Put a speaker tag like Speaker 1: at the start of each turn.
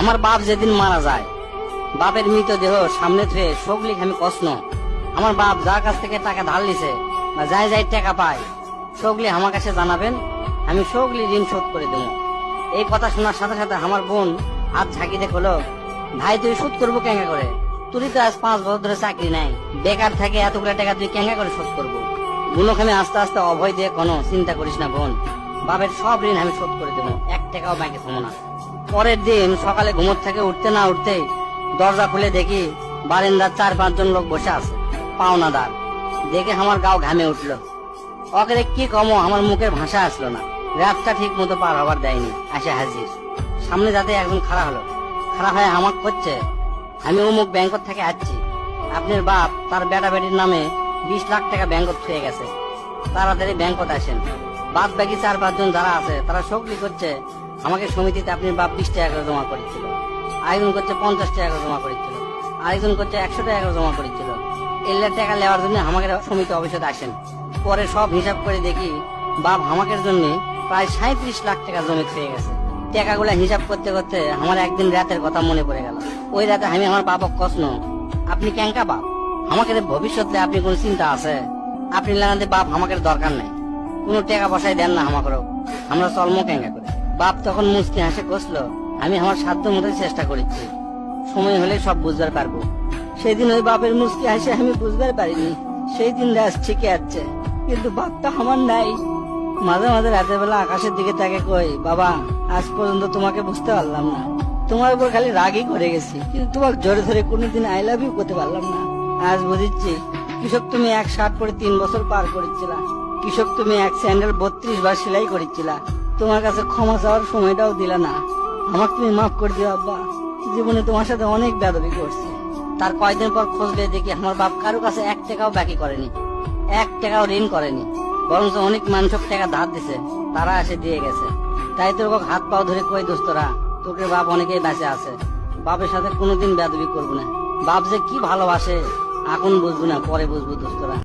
Speaker 1: আমার বাপ যেদিন মারা যায়, বাপের মৃতদেহ সামনে থুয়ে সগলি আমি কষ্ণ আমার বাপ যার কাছ থেকে টাকা ধার লিছে বা যাই যাই টাকা পায় সগলি আমার কাছে জানাবেন, আমি সগলি ঋণ শোধ করে দেবো। এই কথা শোনার সাথে সাথে আমার বোন হাত ঝাঁকি দেখল ভাই, তুই শোধ করব কেঙ্গা করে? তুই তো আজ পাঁচ বছর ধরে চাকরি নাই। বেকার থাকে এতগুলো টাকা তুই কেঙ্গা করে শোধ করব? আমি আস্তে আস্তে অভয় দিয়ে কোনো চিন্তা করিস না বোন। বাপের সব ঋণ আমি শোধ করে দেবো। এক টাকাও ব্যাংকে থমো না। পরের দিন সকালে ঘুমোর থেকে উঠতে না উঠতেই দরজা খুলে দেখি বারিন্দার চার পাঁচজন লোক বসে আছে, পাওনাদার। দেখে আমার গাও ঘামে উঠল। ওকে কি কমো, আমার মুখের ভাষা আসলো না। রাতটা ঠিক মতো পার হবার দেয়নি, আসে হাজির। সামনে যাতে একজন খাড়া হলো। খাড়া হয়ে আমাকে করছে, আমি অমুক ব্যাংকত থেকে আসছি। আপনার বাপ তার বেটা বেটির নামে বিশ লাখ টাকা ব্যাংকত থুয়ে গেছে। তাড়াতাড়ি ব্যাংকত আসেন। বাদ বাকি চার, পাঁচজন যারা আছে, তারা সকলি করছে, আমাকে সমিতিতে আপনি বাপ বিশ টাকা করে জমা করেছিল। আরেকজন করছে পঞ্চাশ টাকা করে জমা করেছিল। আরেকজন করছে একশো টাকা করে জমা করেছিল। এলে টাকা নেওয়ার জন্য আমাকে সমিতি অফিসে আসেন। পরে সব হিসাব করে দেখি, বাপ আমাকের জন্য প্রায় সাঁত্রিশ লাখ টাকা জমি খেয়ে গেছে। টাকাগুলা হিসাব করতে করতে আমার একদিন রাতের কথা মনে পড়ে গেল। ওই রাতে আমি আমার বাপক কষ্ণ আপনি ক্যাঙ্কা বাপ? আমাকে ভবিষ্যতে আপনি কোন চিন্তা আছে? আপনি লাগাতে বাপ আমাকে দরকার নাই। কোনো টাকা পয়সায় দেন না আমাকেও। আমরা চলমো ক্যাঙ্কা করে। বাপ তখন মুসকি হাসে কষলো আমি আমার সাধ্য মতো চেষ্টা করেছি সময় হলে সব বুঝবার পারব। সেদিন ওই বাপের মুসকি হাসে, আমি বুঝবার পারিনি। সেই দিন রাত ঠিকই আছে। কিন্তু বাপটা আমার নাই। মাঝে মাঝে রাতের বেলা আকাশের দিকে তাকে কই, বাবা, আজ পর্যন্ত তোমাকে বুঝতে পারলাম না। তোমার উপর খালি রাগই করে গেছি। কিন্তু তোমাকে জোরে ধরে কোনোদিন আই লাভ ইউ করতে পারলাম না। আজ বুঝিচ্ছি, কৃষক তুমি এক শার্ট পরে তিন বছর পার করেছিলা। কৃষক, তুমি এক স্যান্ডেল বত্রিশ বার সেলাই করেছিলা। তোমার কাছে ক্ষমা চাওয়ার সময়টাও দিলা না। আমাকে তুমি মাফ করে দিও, আব্বা। জীবনে তোমার সাথে অনেক বেদবি করছি। তার কয়েকদিন পর খোঁজলে দেখি আমার বাপ কারও কাছে এক টাকাও বাকি করেনি। এক টাকাও ঋণ করেনি। বরং অনেক মানুষক টাকা ধার দিছে। তারা এসে দিয়ে গেছে। তাই তোর হাত পাও ধরে কই দোস্তরা, তোকে বাপ অনেকেই বেঁচে আছে। বাপের সাথে কোনোদিন বেদবি করব না। বাপ যে কি ভালোবাসে এখন বুঝব না, পরে বুঝব দোস্তরা।